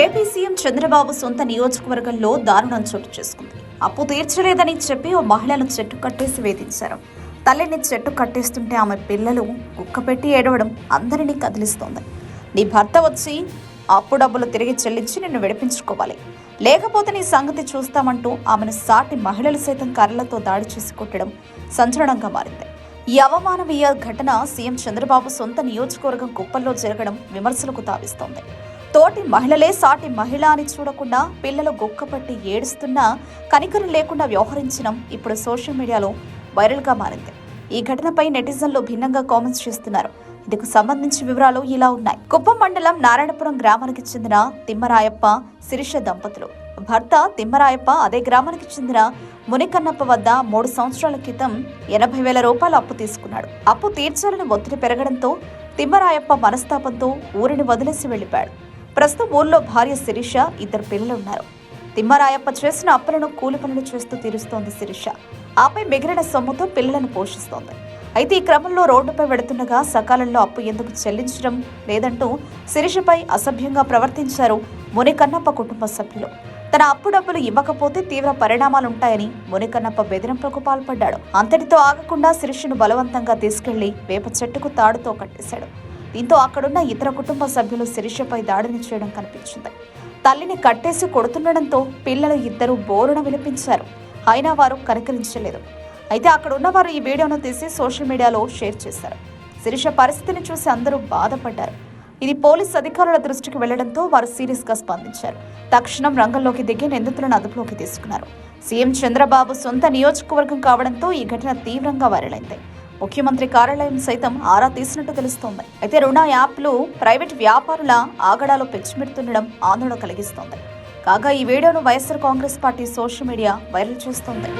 AP CM Chandrababu సొంత నియోజకవర్గంలో దారుణం చోటు చేసుకుంది. అప్పు తీర్చలేదని చెప్పి ఓ మహిళను చెట్టు కట్టేసి వేధించారు. తల్లిని చెట్టు కట్టేస్తుంటే ఆమె పిల్లలు కుక్కపెట్టి ఏడవడం అందరినీ కదిలిస్తోంది. నీ భర్త వచ్చి అప్పు డబ్బులు తిరిగి చెల్లించి నిన్ను విడిపించుకోవాలి. లేకపోతే నీ సంగతి చూస్తామంటూ ఆమెను సాటి మహిళలు సైతం కర్రలతో దాడి చేసి కొట్టడం సంచలనంగా మారింది. ఈ అవమానవీయ ఘటన సీఎం చంద్రబాబు సొంత నియోజకవర్గం కుప్పల్లో జరగడం విమర్శలకు తావిస్తోంది. తోటి మహిళలే సాటి మహిళ అని చూడకుండా పిల్లలు గొక్కపట్టి ఏడుస్తున్నా కనికరం లేకుండా వ్యవహరించడం ఇప్పుడు సోషల్ మీడియాలో వైరల్గా మారింది. ఈ ఘటనపై నెటిజన్లు భిన్నంగా కామెంట్స్ చేస్తున్నారు. ఇందుకు సంబంధించి వివరాలు ఇలా ఉన్నాయి. కుప్పం మండలం నారాయణపురం గ్రామానికి చెందిన తిమ్మరాయప్ప శిరీష దంపతులు. భర్త తిమ్మరాయప్ప అదే గ్రామానికి చెందిన మునికన్నప్ప వద్ద మూడు సంవత్సరాల క్రితం ఎనభై వేల రూపాయలు అప్పు తీసుకున్నాడు. అప్పు తీర్చాలని ఒత్తిడి పెరగడంతో తిమ్మరాయప్ప మనస్తాపంతో ఊరిని వదిలేసి వెళ్ళిపోయాడు ప్రస్తుతం ఊర్లో భార్య శిరీష ఇద్దరు పిల్లలు ఉన్నారు. తిమ్మరాయప్ప చేసిన అప్పులను కూలి పనులు చేస్తూ తీరుస్తోంది శిరీష. ఆపై మిగిలిన సొమ్ముతో పిల్లలను పోషిస్తోంది. అయితే ఈ క్రమంలో రోడ్డుపై వెడుతుండగా సకాలంలో అప్పు ఎందుకు చెల్లించడం లేదంటూ శిరీషపై అసభ్యంగా ప్రవర్తించారు మునికన్నప్ప కుటుంబ సభ్యులు. తన అప్పు డబ్బులు ఇవ్వకపోతే తీవ్ర పరిణామాలుంటాయని మునికన్నప్ప బెదిరింపులకు పాల్పడ్డాడు. అంతటితో ఆగకుండా శిరీషను బలవంతంగా తీసుకెళ్ళి వేప చెట్టుకు తాడుతో కట్టేశాడు. దీంతో అక్కడున్న ఇతర కుటుంబ సభ్యులు శిరీషపై దాడిని చేయడం కనిపించింది. తల్లిని కట్టేసి కొడుతుండడంతో పిల్లలు ఇద్దరు బోరున విలిపించారు. అయినా వారు కనికరించలేదు. అయితే అక్కడ ఉన్నవారు ఈ వీడియోను తీసి సోషల్ మీడియాలో షేర్ చేశారు. శిరీష పరిస్థితిని చూసి అందరూ బాధపడ్డారు. ఇది పోలీస్ అధికారుల దృష్టికి వెళ్ళడంతో వారు సీరియస్గా స్పందించారు. తక్షణం రంగంలోకి దిగి నిందితులను అదుపులోకి తీసుకున్నారు. సీఎం చంద్రబాబు సొంత నియోజకవర్గం కావడంతో ఈ ఘటన తీవ్రంగా వైరలైంది ముఖ్యమంత్రి కార్యాలయం సైతం ఆరా తీసినట్టు తెలుస్తోంది. అయితే రుణ యాప్లు ప్రైవేట్ వ్యాపారుల ఆగడాలు పెంచిపెడుతుండడం ఆందోళన కలిగిస్తోంది. కాగా ఈ వీడియోను YSR Congress party social media viral చేస్తోంది.